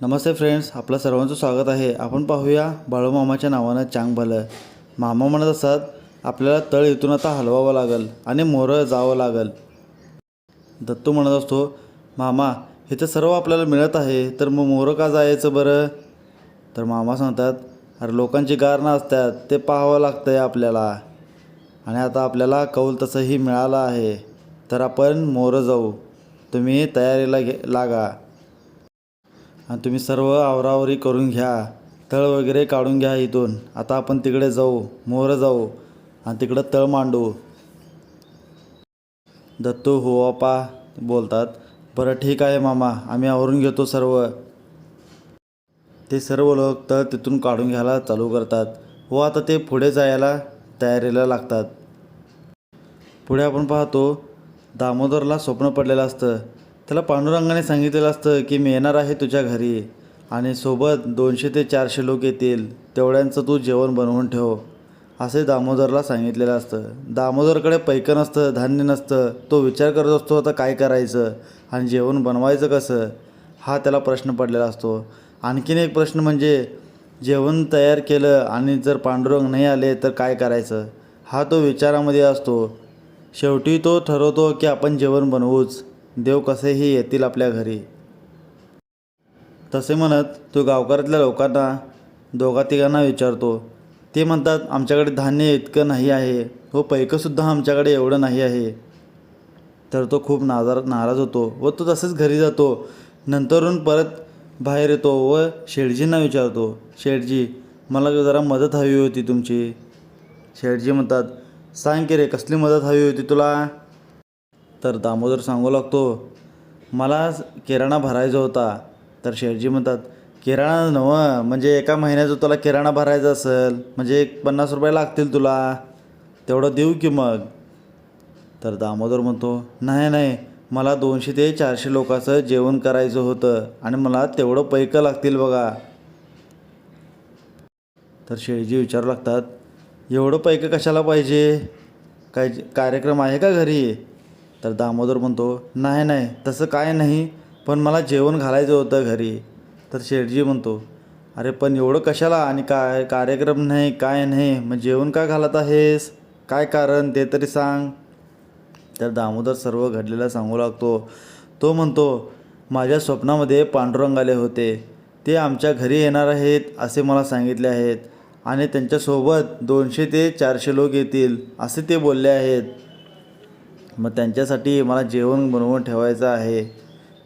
नमस्ते friends आपलं सर्वांचं स्वागत आहे. आपण पाहूया बाळूमामाच्या नावानं चांग भलं. मामा म्हणत असतात आपल्याला तळ इथून आता हलवावं लागेल आणि मोरं जावं लागेल. दत्तू म्हणत असतो मामा इथं सर्व आपल्याला मिळत आहे तर मग मोरं का जायचं बरं? तर मामा सांगतात अरे लोकांची गारणं असतात ते पाहावं लागतं आहे आपल्याला. आणि आता आपल्याला कौल तसंही मिळालं आहे तर आपण मोरं जाऊ. तुम्ही तयारीला घे लागा. आणि तुम्ही सर्व आवरावरी करून घ्या. तळ वगैरे काढून घ्या इथून. आता आपण तिकडे जाऊ. मोहरं जाऊ आणि तिकडं तळ मांडू. दत्तू हो आपा बोलतात. बरं ठीक आहे मामा. आम्ही आवरून घेतो सर्व. ते सर्व लोक तळ तिथून काढून घ्यायला चालू करतात. व आता ते पुढे जायला तयारीला लागतात. पुढे आपण पाहतो दामोदरला स्वप्न पडलेलं असतं. त्याला पांडुरंगाने सांगितलेलं असतं की मी येणार आहे तुझ्या घरी आणि सोबत दोनशे ते चारशे लोक येतील. तेवढ्यांचं तू जेवण बनवून ठेव. असे दामोदरला सांगितलेलं असतं. दामोदरकडे पैकं नसतं धान्य नसतं. तो विचार करत असतो आता काय करायचं आणि जेवण बनवायचं कसं? हा त्याला प्रश्न पडलेला असतो. आणखीन एक प्रश्न म्हणजे जेवण तयार केलं आणि जर पांडुरंग नाही आले तर काय करायचं? हा तो विचारामध्ये असतो. शेवटी तो ठरवतो की आपण जेवण बनवूच. देव कसेही येतील आपल्या घरी. तसे म्हणत तो गावकऱ्यातल्या लोकांना दोघा तिघांना विचारतो. ते म्हणतात आमच्याकडे धान्य इतकं नाही आहे. व पैकंसुद्धा आमच्याकडे एवढं नाही आहे. तर तो खूप नाजार नाराज होतो व तो तसंच घरी जातो. नंतरून परत बाहेर येतो व शेठजींना विचारतो शेठजी मला जरा मदत हवी होती तुमची. शेठजी म्हणतात सांग की रे कसली मदत हवी होती तुला? तर दामोदर सांगू लागतो मला किराणा भरायचा होता. तर शेठजी म्हणतात किराणा नवं म्हणजे एका महिन्याचं तुला किराणा भरायचा असेल म्हणजे एक पन्नास रुपये लागतील तुला तेवढं देऊ की मग? तर दामोदर म्हणतो नाही नाही मला दोनशे ते चारशे लोकांचं जेवण करायचं होतं आणि मला तेवढं पैकं लागतील बघा. तर शेळजी विचारू लागतात एवढं पैकं कशाला पाहिजे? काय कार्यक्रम आहे का घरी? तर दामोदर म्हणतो नाही नाही तसं काय नाही पण मला जेवण घालायचं होतं घरी. तर शेठजी म्हणतो अरे पण एवढं कशाला आणि काय कार्यक्रम नाही काय नाही मग जेवण का घालत आहेस? काय कारण ते तरी सांग. तर दामोदर सर्व घडलेलं सांगू लागतो. तो म्हणतो माझ्या स्वप्नामध्ये पांडुरंग आले होते. ते आमच्या घरी येणार आहेत असे मला सांगितले आहेत. आणि त्यांच्यासोबत दोनशे ते चारशे लोक येतील असे ते बोलले आहेत. मग त्यांच्यासाठी मला जेवण बनवून ठेवायचं आहे.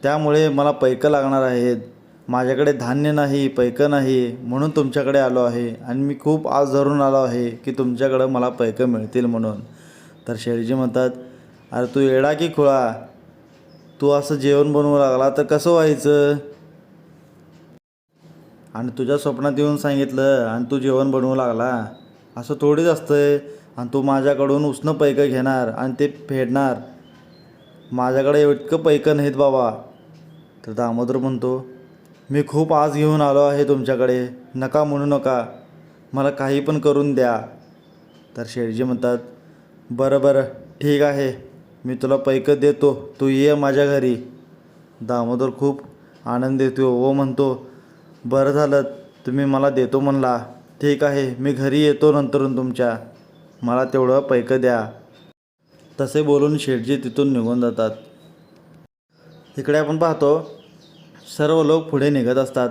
त्यामुळे मला पैकं लागणार आहेत. माझ्याकडे धान्य नाही पैकं नाही म्हणून तुमच्याकडे आलो आहे. आणि मी खूप आज धरून आलो आहे की तुमच्याकडं मला पैकं मिळतील म्हणून. तर शेळजी म्हणतात अरे तू येडा की खुळा? तू असं जेवण बनवू लागला तर कसं व्हायचं? आणि तुझ्या स्वप्नात येऊन सांगितलं आणि तू जेवण बनवू लागला. असं थोडीच असतं आणि तू माझ्याकडून उसनं पैकं घेणार आणि ते फेडणार. माझ्याकडे इतकं पैकं नाहीत बाबा. तर दामोदर म्हणतो मी खूप आज घेऊन आलो आहे तुमच्याकडे. नका म्हणू नका. मला काही पण करून द्या. तर शेठजी म्हणतात बरं बरं. ठीक आहे. मी तुला पैकं देतो. तू ये माझ्या घरी. दामोदर खूप आनंद येतो व म्हणतो बरं झालं. तुम्ही मला देतो म्हणला. ठीक आहे. मी घरी येतो नंतरून तुमच्या. मला तेवढं पैकं द्या. तसे बोलून शेटजी तिथून निघून जातात. इकडे आपण पाहतो सर्व लोक पुढे निघत असतात.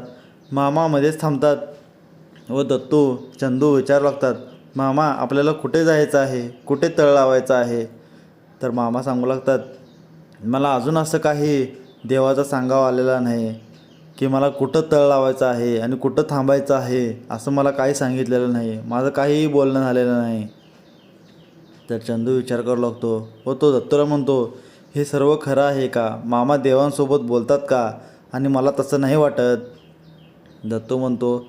मामा मध्येच थांबतात व दत्तू चंदू विचारू लागतात मामा आपल्याला कुठे जायचं आहे? कुठे तळ लावायचं आहे? तर मामा सांगू लागतात मला अजून असं काही देवाचा सांगावा आलेला नाही की मला कुठं तळ लावायचं आहे आणि कुठं थांबायचं आहे असं मला काही सांगितलेलं नाही. माझं काहीही बोलणं झालेलं नाही. तर चंदू विचार करू लागतो. व तो दत्तूला म्हणतो हे सर्व खरं आहे का? मामा देवांसोबत बोलतात का? आणि मला तसं नाही वाटत. दत्तू म्हणतो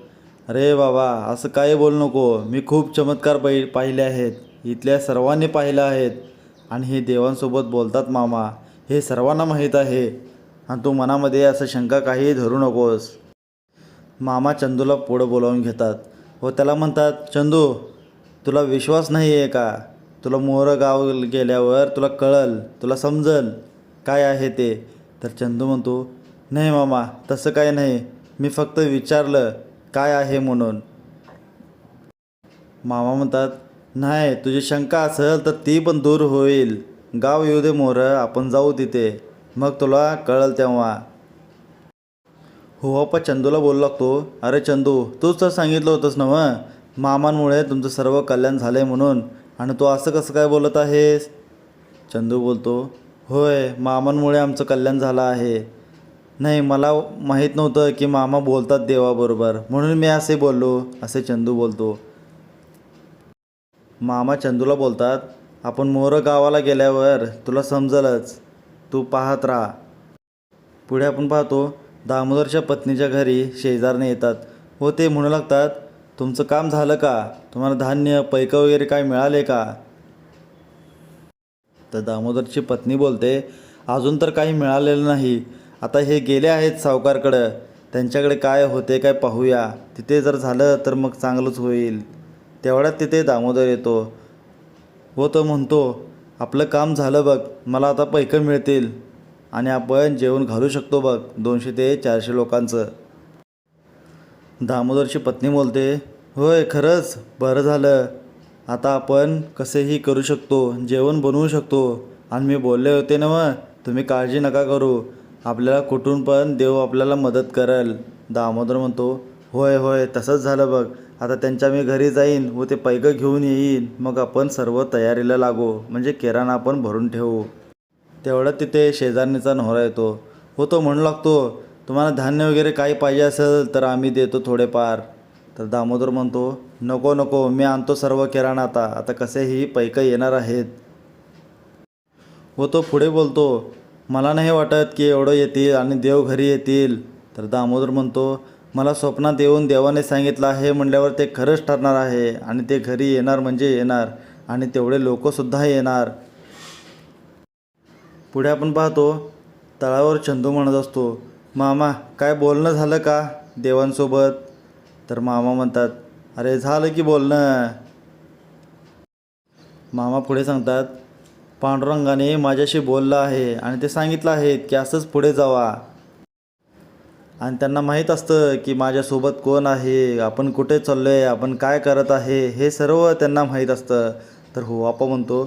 अरे बाबा असं काही बोलू नको. मी खूप चमत्कार पाहि पाहिले आहेत. इथल्या सर्वांनी पाहिलं आहेत. आणि हे देवांसोबत बोलतात मामा. हे सर्वांना माहीत आहे. आणि तू मनामध्ये असं शंका काही धरू नकोस. मामा चंदूला पुढं बोलावून घेतात. व त्याला म्हणतात चंदू तुला विश्वास नाही आहे का? तुला मोहरं गाव गेल्यावर तुला कळल तुला समजल काय आहे ते. तर चंदू म्हणतो नाही मामा तसं काय नाही. मी फक्त विचारलं काय आहे म्हणून. मामा म्हणतात नाही तुझी शंका असेल तर ती पण दूर होईल. गाव येऊ दे मोरं आपण जाऊ तिथे. मग तुला कळल तेव्हा. हो अप्पा चंदूला बोलू लागतो अरे चंदू तूच तर सांगितलं होतंस ना मग मामांमुळे तुमचं सर्व कल्याण झालं आहे म्हणून. आणि तू असं कसं काय बोलत आहेस चंदू बोलतो होय मामांमुळे आमचं कल्याण झालं आहे. नाही मला माहीत नव्हतं की मामा बोलतात देवाबरोबर. म्हणून मी असे बोललो असे चंदू बोलतो. मामा चंदूला बोलतात आपण मोरं गावाला गेल्यावर तुला समजलंच. तू पाहत राहा. पुढे आपण पाहतो दामोदरच्या पत्नीच्या घरी शेजारने येतात. व ते म्हणू लागतात तुमचं काम झालं का? तुम्हाला धान्य पैकं वगैरे काय मिळाले का? तर दामोदरची पत्नी बोलते अजून तर काही मिळालेलं नाही. आता हे गेले आहेत सावकारकडं. त्यांच्याकडे काय होते काय पाहूया. तिथे जर झालं तर मग चांगलंच होईल. तेवढ्यात तिथे दामोदर येतो. व तो म्हणतो आपलं काम झालं बघ. मला आता पैकं मिळतील आणि आपण जेवण घालू शकतो बघ. दोनशे ते चारशे लोकांचं. दामोदरची पत्नी बोलते होय खरंच बरं झालं. आता आपण कसेही करू शकतो जेवण बनवू शकतो. आणि मी बोलले होते ना मग तुम्ही काळजी नका करू. आपल्याला कुठून पण देव आपल्याला मदत करेल. दामोदर म्हणतो होय होय तसंच झालं बघ. आता त्यांच्या मी घरी जाईन व ते पैगं घेऊन येईन. मग आपण सर्व तयारीला लागू. म्हणजे किराणा आपण भरून ठेवू. तेवढं तिथे शेजारणीचा नवरा येतो. हो तो म्हणू लागतो तुम्हाला धान्य वगैरे काही पाहिजे असेल तर आम्ही देतो थोडेफार. तर दामोदर म्हणतो नको नको मी आणतो सर्व किराणा आता. आता कसेही पैकं येणार आहेत. व तो पुढे बोलतो मला नाही वाटत की एवढं येतील आणि देव घरी येतील. तर दामोदर म्हणतो मला स्वप्नात येऊन देवाने सांगितलं आहे म्हणल्यावर ते खरंच ठरणार आहे आणि ते घरी येणार म्हणजे येणार आणि तेवढे लोकसुद्धा येणार. पुढे आपण पाहतो तळावर चंदू म्हणत असतो मामा काय बोलणं झालं का देवांसोबत? तर मामा म्हणतात अरे झालं की बोलणं. मामा पुढे सांगतात पांडुरंगाने माझ्याशी बोललं आहे आणि ते सांगितलं आहे की असंच पुढे जावा. आणि त्यांना माहीत असतं की माझ्यासोबत कोण आहे आपण कुठे चाललो आहे आपण काय करत आहे हे सर्व त्यांना माहीत असतं. तर हो आपा म्हणतो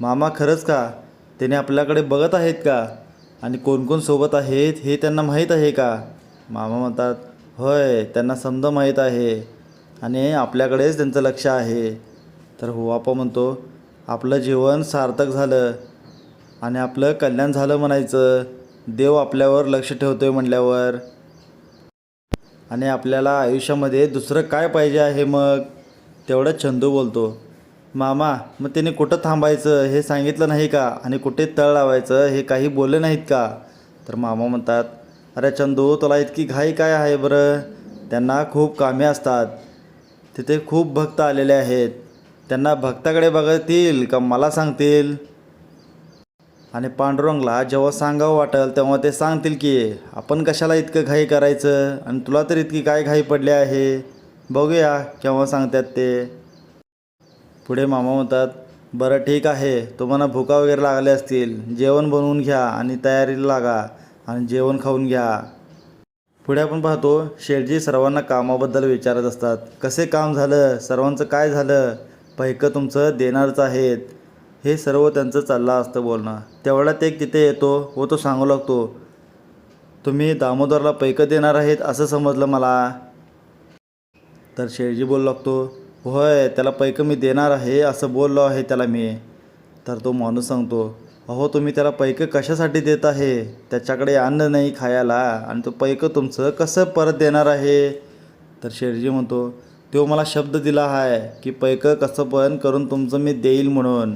मामा खरंच का? त्याने आपल्याकडे बघत आहेत का? आणि कोण कोण सोबत आहेत हे त्यांना माहीत आहे का? मामा म्हणतात होय त्यांना समजा माहीत आहे. आणि आपल्याकडेच त्यांचं लक्ष आहे. तर हो आपा म्हणतो आपलं जीवन सार्थक झालं आणि आपलं कल्याण झालं म्हणायचं. देव आपल्यावर लक्ष ठेवतोय म्हणल्यावर. आणि आपल्याला आयुष्यामध्ये दुसरं काय पाहिजे आहे मग? तेवढं छंदू बोलतो. मामा मग त्याने कुठं थांबायचं हे सांगितलं नाही का? आणि कुठे तळ लावायचं हे काही बोलले नाहीत का? तर मामा म्हणतात अरे चंदू तुला इतकी घाई काय आहे बरं? त्यांना खूप कामे असतात. तिथे खूप भक्त आलेले आहेत. त्यांना भक्ताकडे बघतील का मला सांगतील? आणि पांडुरंगला जेव्हा सांगावं वाटेल तेव्हा ते सांगतील की आपण कशाला इतकं घाई करायचं? आणि तुला तर इतकी काय घाई पडली आहे? बघूया केव्हा सांगतात ते. पुढे मामा म्हणतात बरं ठीक आहे तुम्हाला भुका वगैरे लागले असतील जेवण बनवून घ्या आणि तयारीला लागा आणि जेवण खाऊन घ्या. पुढे आपण पाहतो शेठजी सर्वांना कामाबद्दल विचारत असतात कसे काम झालं? सर्वांचं काय झालं? पैकं तुमचं देणारच आहेत. हे सर्व त्यांचं चाललं असतं बोलणं. तेवढ्यात एक तिथे येतो व तो सांगू लागतो तुम्ही दामोदरला पैकं देणार आहेत असं समजलं मला. तर शेठजी बोलू लागतो होय त्याला पैकं मी देणार आहे असं बोललो आहे त्याला मी. तर तो माणूस सांगतो अहो तुम्ही त्याला पैकं कशासाठी देत आहे? त्याच्याकडे अन्न नाही खायला आणि तो पैकं तुमचं कसं परत देणार आहे? तर शेठजी म्हणतो तो मला शब्द दिला आहे की पैकं कसं पण करून तुमचं मी देईल म्हणून.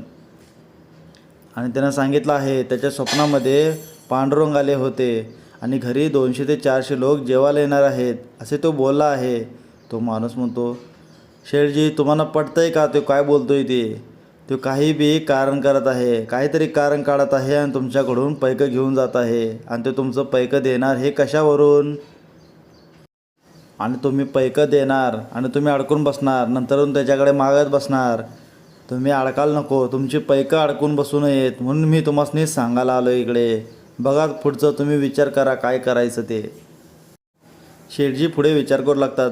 आणि त्यानं सांगितलं आहे त्याच्या स्वप्नामध्ये पांडुरंग आले होते आणि घरी दोनशे ते चारशे लोक जेवायला येणार आहेत असे तो बोलला आहे. तो माणूस म्हणतो शेठजी तुम्हाला पटतंय का? तो काय बोलतोय ते? तो काही बी कारण करत आहे काहीतरी कारण काढत आहे आणि तुमच्याकडून पैकं घेऊन जात आहे. आणि ते तुमचं पैकं देणार हे कशावरून? आणि तुम्ही पैकं देणार आणि तुम्ही अडकून बसणार नंतरून त्याच्याकडे मागत बसणार. तुम्ही अडकाल नको तुमची पैकं अडकून बसू नयेत म्हणून मी तुम्हाला सांगायला आलो इकडे. बघा पुढचं तुम्ही विचार करा काय करायचं ते. शेठजी पुढे विचार करू लागतात.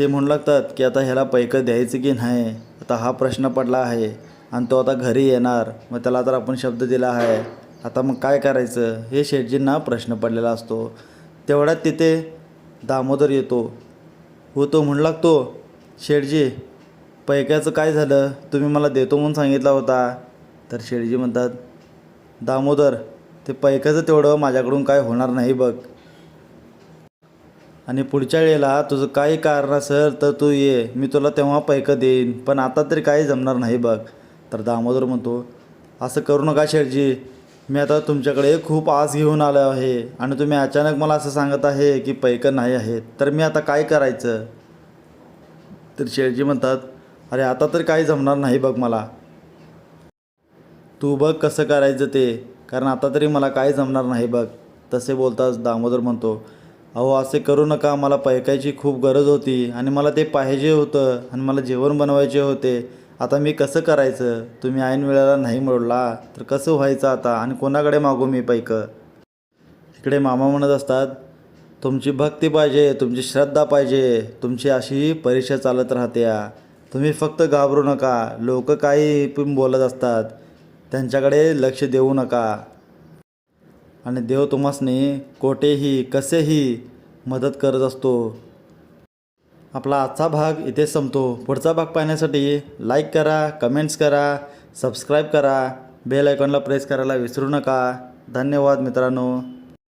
ते म्हणू लागतात की आता ह्याला पैकं द्यायचं की नाही? आता हा प्रश्न पडला आहे आणि तो आता घरी येणार. मग त्याला तर आपण शब्द दिला आहे आता मग काय करायचं? हे शेटजींना प्रश्न पडलेला असतो. तेवढ्यात तिथे दामोदर येतो. हो तो म्हणू लागतो शेठजी पैक्याचं काय झालं? तुम्ही मला देतो म्हणून सांगितला होता. तर शेठजी म्हणतात दामोदर ते पैक्याचं तेवढं माझ्याकडून काय होणार नाही बघ. आणि पुढच्या वेळेला तुझं काही कारण असेल तर तू ये. मी तुला तेव्हा पैकं देईन. पण आता तरी काही जमणार नाही बघ. तर दामोदर म्हणतो असं करू नका शेठजी. मी आता तुमच्याकडे खूप आस घेऊन आलो आहे आणि तुम्ही अचानक मला असं सांगत आहे की पैकं नाही आहेत. तर मी आता काय करायचं? तर शेठजी म्हणतात अरे आता तर काही जमणार नाही बघ मला. तू बघ कसं करायचं ते. कारण आता तरी मला काही जमणार नाही बघ. तसे बोलताच दामोदर म्हणतो अहो असे करू नका. मला पैकायची खूप गरज होती आणि मला ते पाहिजे होतं आणि मला जेवण बनवायचे होते. आता मी कसं करायचं? तुम्ही ऐन वेळेला नाही मोडला. तर कसं व्हायचं आता? आणि कोणाकडे मागू मी पैकं? इकडे मामा म्हणत असतात तुमची भक्ती पाहिजे तुमची श्रद्धा पाहिजे तुमची अशी परीक्षा चालत राहते तुम्ही फक्त घाबरू नका. लोक काही पण बोलत असतात. त्यांच्याकडे लक्ष देऊ नका. आणि देव तुम्हासनी कोठेही कसेही मदत करत असतो. आपला आजचा भाग इथे संपतो. पुढचा भाग पाहण्यासाठी लाईक करा कमेंट्स करा सबस्क्राईब करा बेल आयकॉनला प्रेस करायला विसरू नका. धन्यवाद मित्रांनो.